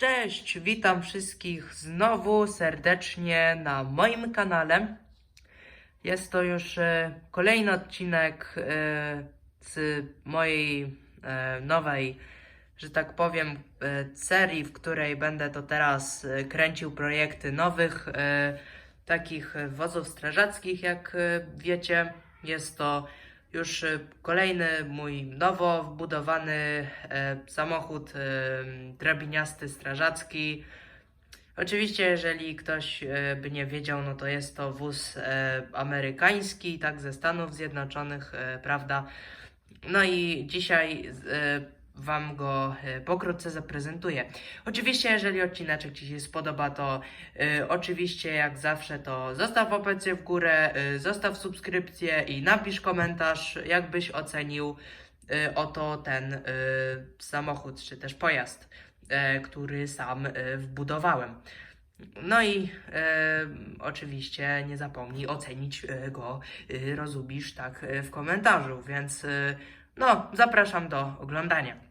Cześć, witam wszystkich znowu serdecznie na moim kanale. Jest to już e, kolejny odcinek e, z mojej e, nowej, że tak powiem, serii, w której będę to teraz kręcił projekty nowych takich wozów strażackich, jak wiecie. Jest to już e, kolejny mój nowo wbudowany e, samochód e, drabiniasty strażacki. Oczywiście, jeżeli ktoś by nie wiedział, no to jest to wóz amerykański, tak, ze Stanów Zjednoczonych, prawda? No i dzisiaj Wam go e, pokrótce zaprezentuję. Oczywiście, jeżeli odcineczek Ci się spodoba, to e, oczywiście, jak zawsze, to zostaw opcję w górę, e, zostaw subskrypcję i napisz komentarz, jak byś ocenił e, oto ten e, samochód, czy też pojazd, e, który sam e, wbudowałem. No i e, oczywiście nie zapomnij ocenić e, go, rozumisz, tak, e, w komentarzu, więc e, no, zapraszam do oglądania.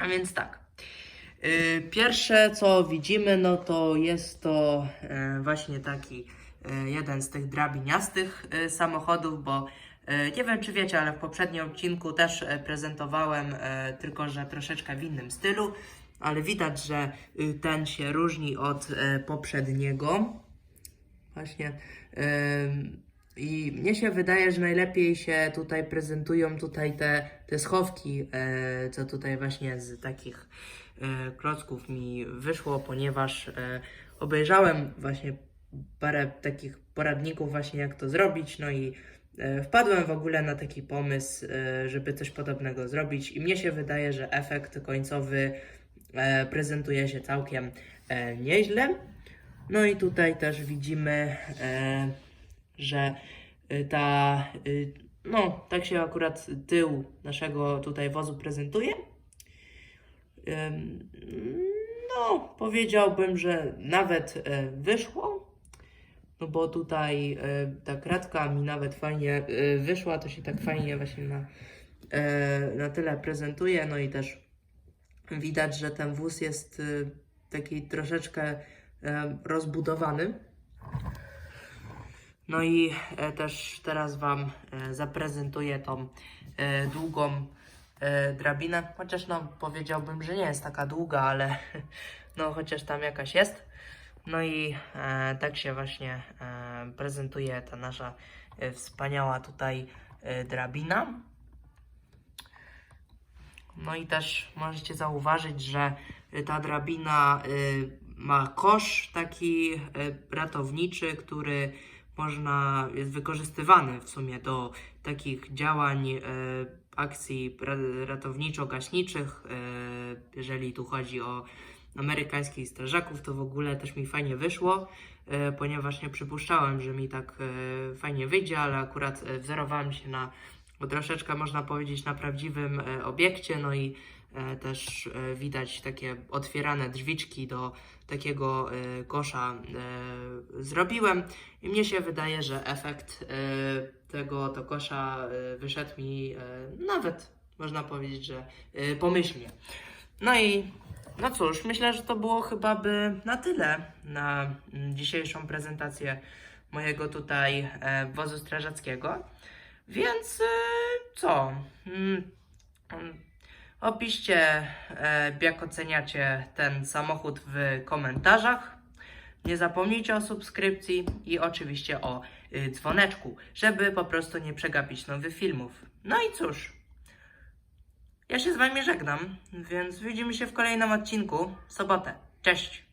A więc tak. y, Pierwsze co widzimy, no to jest to e, właśnie taki e, jeden z tych drabiniastych samochodów, bo nie wiem czy wiecie, ale w poprzednim odcinku też prezentowałem, tylko że troszeczkę w innym stylu, ale widać, że y, ten się różni od poprzedniego. Właśnie. I mnie się wydaje, że najlepiej się tutaj prezentują tutaj te, te schowki, e, co tutaj właśnie z takich e, klocków mi wyszło, ponieważ e, obejrzałem właśnie parę takich poradników właśnie jak to zrobić, no i e, wpadłem w ogóle na taki pomysł, e, żeby coś podobnego zrobić i mnie się wydaje, że efekt końcowy e, prezentuje się całkiem e, nieźle. No i tutaj też widzimy, e, że y, ta, y, no tak się akurat tył naszego tutaj wozu prezentuje. No, powiedziałbym, że nawet e, wyszło, no bo tutaj e, ta kratka mi nawet fajnie e, wyszła, to się tak fajnie właśnie na, na tyle prezentuje, no i też widać, że ten wóz jest taki troszeczkę rozbudowany. No i e, też teraz Wam e, zaprezentuję tą e, długą drabinę, chociaż no powiedziałbym, że nie jest taka długa, ale no chociaż tam jakaś jest. No i tak się właśnie prezentuje ta nasza wspaniała tutaj drabina. No i też możecie zauważyć, że ta drabina ma kosz taki ratowniczy, który można, jest wykorzystywany w sumie do takich działań, y, akcji ra- ratowniczo-gaśniczych. y, Jeżeli tu chodzi o amerykańskich strażaków, to w ogóle też mi fajnie wyszło, y, ponieważ nie przypuszczałem, że mi tak y, fajnie wyjdzie, ale akurat y, wzorowałem się na troszeczkę można powiedzieć na prawdziwym e, obiekcie, no i e, też e, widać takie otwierane drzwiczki do takiego e, kosza e, zrobiłem i mnie się wydaje, że efekt e, tego to kosza e, wyszedł mi e, nawet można powiedzieć, że e, pomyślnie. No i no cóż, myślę, że to było chyba by na tyle na mm, dzisiejszą prezentację mojego tutaj e, wozu strażackiego. Więc e, co? Opiszcie, e, jak oceniacie ten samochód w komentarzach. Nie zapomnijcie o subskrypcji i oczywiście o y, dzwoneczku, żeby po prostu nie przegapić nowych filmów. No i cóż, ja się z Wami żegnam, więc widzimy się w kolejnym odcinku w sobotę. Cześć!